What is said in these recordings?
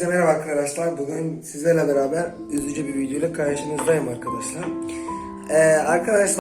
Herkese merhaba arkadaşlar. Bugün sizlerle beraber üzücü bir video ile karşınızdayım arkadaşlar. Ee, arkadaşlar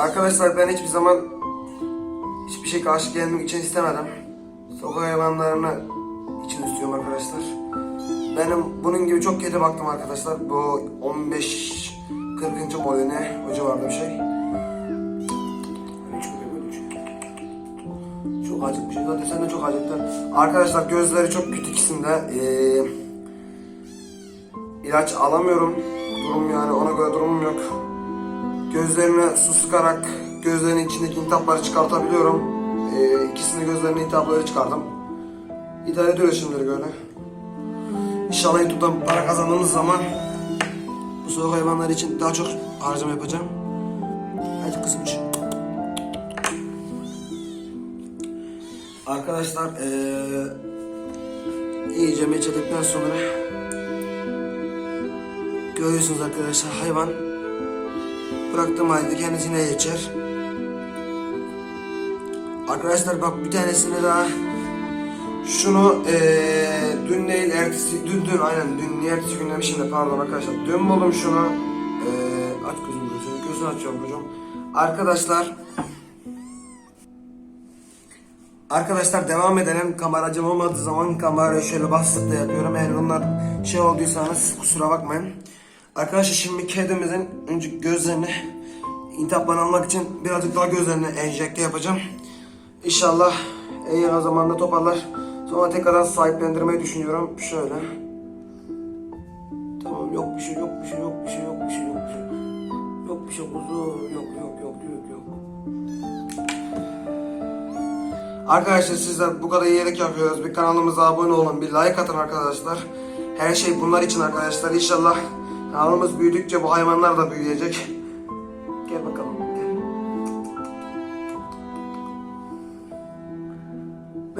arkadaşlar ben hiçbir zaman hiçbir şey karşı gelmek için istemedim. Sokak hayvanlarını için istiyorum arkadaşlar. Benim bunun gibi çok kedi baktım arkadaşlar. Bu 15 40. modeli o civarda bir şey. Çok acıkmış. Zaten sen de çok acıktın. Arkadaşlar gözleri çok kötü ikisinde. Ee, ilaç alamıyorum. Durum yani ona göre durumum yok. Gözlerine su sıkarak gözlerinin içindeki intihapları çıkartabiliyorum. Ee, ikisini gözlerinin intihapları çıkardım. İdare ediyor şimdilik öyle. İnşallah YouTube'dan para kazandığımız zaman bu sokak hayvanları için daha çok harcama yapacağım. Hadi kızım için. Arkadaşlar ee, iyice meçledikten sonra görüyorsunuz arkadaşlar hayvan bıraktığım halde kendisine geçer. Arkadaşlar bak bir tanesini daha şunu eee dün değil ertesi dün dün aynen dün niye ertesi gün demişim de pardon arkadaşlar dün buldum şunu eee aç gözünü gözünü gözünü açıyorum hocam arkadaşlar Arkadaşlar devam edelim. Kameracım olmadığı zaman kamerayı şöyle bastık da yapıyorum. Eğer bunlar şey olduysanız kusura bakmayın. Arkadaşlar şimdi kedimizin önce gözlerini intihaplarını almak için birazcık daha gözlerini enjekte yapacağım. İnşallah en yakın zamanda toparlar. Sonra tekrardan sahiplendirmeyi düşünüyorum. Şöyle. Tamam yok bir şey yok bir şey yok bir şey yok bir şey yok bir şey. Yok bir şey kuzu yok yok yok yok yok. Arkadaşlar sizler bu kadar iyilik yapıyoruz. Bir kanalımıza abone olun, bir like atın arkadaşlar. Her şey bunlar için arkadaşlar. İnşallah kanalımız büyüdükçe bu hayvanlar da büyüyecek. Gel bakalım. Gel.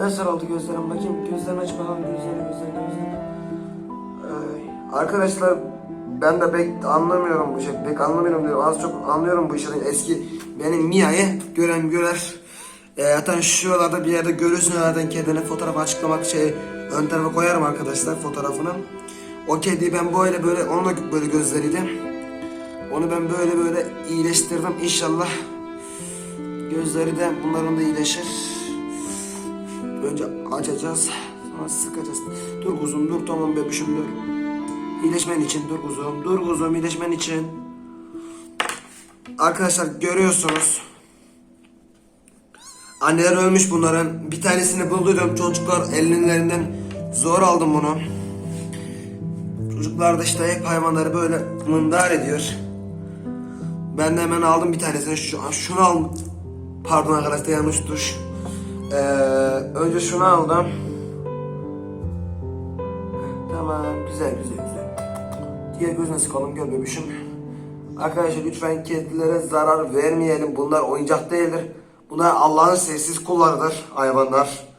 Nasıl gözlerim bakayım. Gözlerini aç bakalım. Gözlerini, gözlerini, gözlerini. Arkadaşlar ben de pek anlamıyorum bu şey. Pek anlamıyorum diyorum. Az çok anlıyorum bu işlerin. Eski benim Mia'yı gören görer. E, zaten şuralarda bir yerde görürsün zaten kedinin fotoğrafı açıklamak şey ön tarafa koyarım arkadaşlar fotoğrafını. O kediyi ben böyle böyle onun da böyle gözleriydi. Onu ben böyle böyle iyileştirdim inşallah. Gözleri de bunların da iyileşir. Önce açacağız. Sonra sıkacağız. Dur kuzum dur tamam bebişim dur. İyileşmen için dur kuzum. Dur kuzum iyileşmen için. Arkadaşlar görüyorsunuz. Anneler ölmüş bunların. Bir tanesini bulduydum. Çocuklar ellerinden zor aldım bunu. Çocuklar da işte hep hayvanları böyle mındar ediyor. Ben de hemen aldım bir tanesini. Şu, şunu al. Pardon arkadaşlar yanlış tuş. Ee, önce şunu aldım. Tamam güzel güzel güzel. Diğer gözüne sıkalım gel bebişim. Arkadaşlar lütfen kedilere zarar vermeyelim. Bunlar oyuncak değildir. Bunlar Allah'ın sessiz kullarıdır hayvanlar.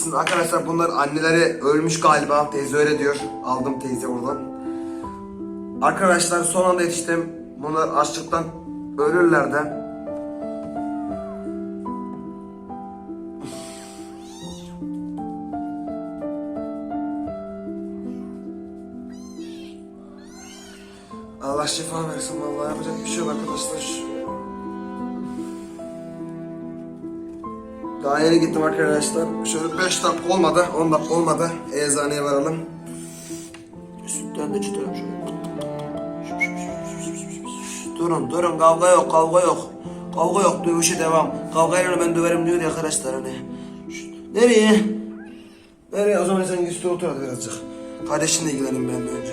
İkisinin arkadaşlar bunlar anneleri ölmüş galiba. Teyze öyle diyor. Aldım teyze oradan. Arkadaşlar son anda yetiştim. Bunlar açlıktan ölürler de. Allah şifa versin vallahi yapacak bir şey yok arkadaşlar. Daha yeni gittim arkadaşlar. Şöyle 5 dakika olmadı, 10 dakika olmadı. Eczaneye varalım. Sütten de çıtırım şöyle. Durun, durun. Kavga yok, kavga yok. Kavga yok, dövüşe devam. Kavgayla ben döverim diyor ya arkadaşlar hani. Nereye? Nereye? O zaman sen üstüne otur hadi birazcık. Kardeşinle ilgilenin ben de önce.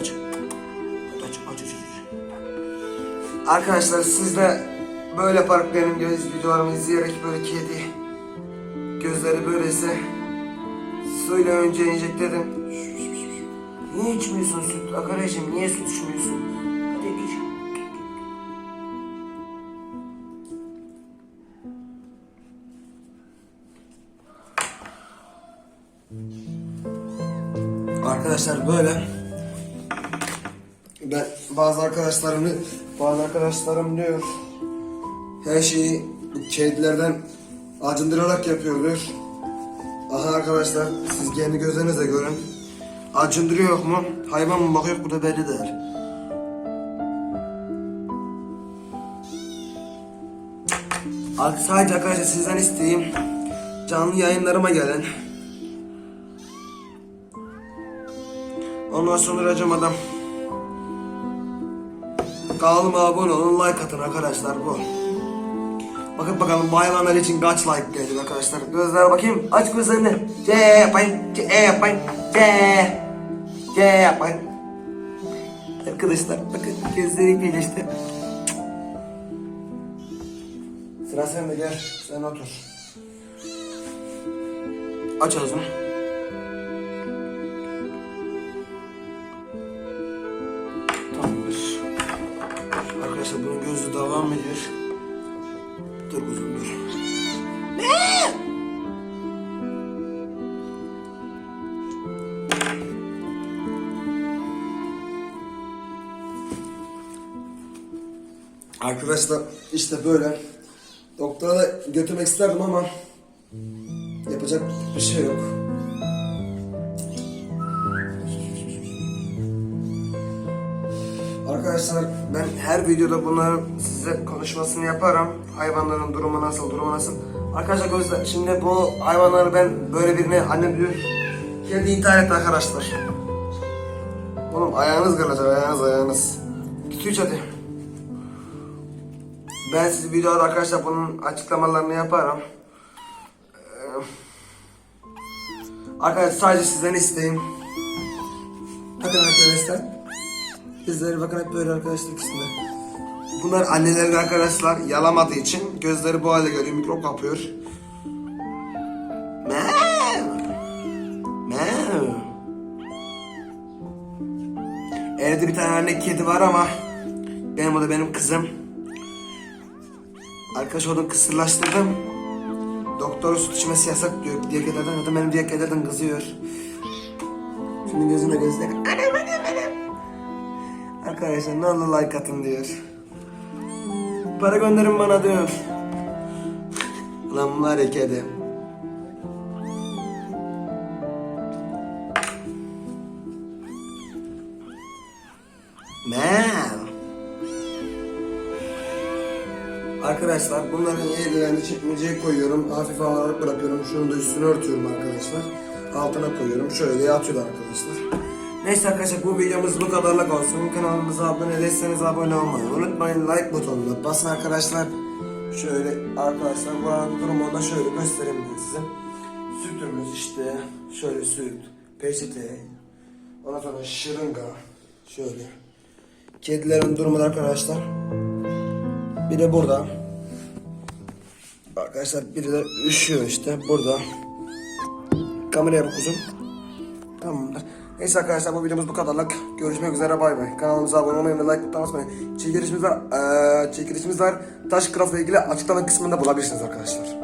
Aç. Aç, aç, aç, aç. Arkadaşlar siz de böyle yaparak benim göz videolarımı izleyerek böyle kedi gözleri böyleyse suyla önce enjekledim. Niye içmiyorsun süt? Akaracığım niye süt içmiyorsun? Hadi iç. Arkadaşlar böyle ben bazı arkadaşlarımı bazı arkadaşlarım diyor her şeyi kedilerden acındırarak yapıyordur. Aha arkadaşlar siz kendi gözlerinizle görün. Acındırıyor yok mu? Hayvan mı bakıyor burada belli değil. Sadece arkadaşlar sizden isteğim canlı yayınlarıma gelin. Ondan sonra acımadan kanalıma abone olun, like atın arkadaşlar bu. Bakın bakalım bu hayvanlar için kaç like gelecek arkadaşlar. Gözler bakayım. Aç gözlerini. C yapayım. C yapayım. C. C yapayım. Arkadaşlar bakın gözleri birleşti. Sıra sende gel. Sen otur. Aç ağzını. Tamamdır. Arkadaşlar bunun gözü devam ediyor. Dur kuzum dur. Arkadaşlar işte böyle. Doktora da götürmek isterdim ama yapacak bir şey yok. Arkadaşlar ben her videoda bunların size konuşmasını yaparım. Hayvanların durumu nasıl, durumu nasıl. Arkadaşlar gözler, şimdi bu hayvanları ben böyle birine annem diyor. Kendi intihar etti arkadaşlar. Oğlum ayağınız kırılacak, ayağınız ayağınız. Git üç hadi. Ben size videoda arkadaşlar bunun açıklamalarını yaparım. Ee, Arkadaşlar sadece sizden isteğim. Bakın arkadaşlar. Bizleri bakın hep böyle arkadaşlar ikisinde. Bunlar annelerin arkadaşlar yalamadığı için gözleri bu hale geliyor. Mikrop kapıyor. Meow. Meow. Evde bir tane anne kedi var ama benim o da benim kızım. Arkadaş onu kısırlaştırdım. Doktor süt içmesi yasak diyor. Diğer kedilerden zaten benim diğer kedilerden kızıyor. Şimdi gözüne gözüne. Anam anam anam. Arkadaşlar ne olur like atın diyor. Para gönderin bana diyor. Lan bunlar ya kedi. Meow. Arkadaşlar bunların yerlerini çekmeceye koyuyorum. Hafif ağırlık bırakıyorum. Şunu da üstüne örtüyorum arkadaşlar. Altına koyuyorum. Şöyle yatıyorlar arkadaşlar. Neyse arkadaşlar bu videomuz bu kadarlık olsun. Kanalımıza abone değilseniz abone olmayı unutmayın. Like butonuna basın arkadaşlar. Şöyle arkadaşlar buranın durumunu da şöyle göstereyim ben size. Sütümüz işte. Şöyle süt, peçete, ondan sonra şırınga. Şöyle. Kedilerin durumu da arkadaşlar. Biri burada. Arkadaşlar biri de üşüyor işte burada. Kameraya bak uzun. Tamamdır. Neyse arkadaşlar bu videomuz bu kadarlık. Görüşmek üzere bay bay. Kanalımıza abone olmayı ve like atmayı unutmayın. Çekilişimiz var. Eee çekilişimiz var. Taş Craft'la ilgili açıklama kısmında bulabilirsiniz arkadaşlar.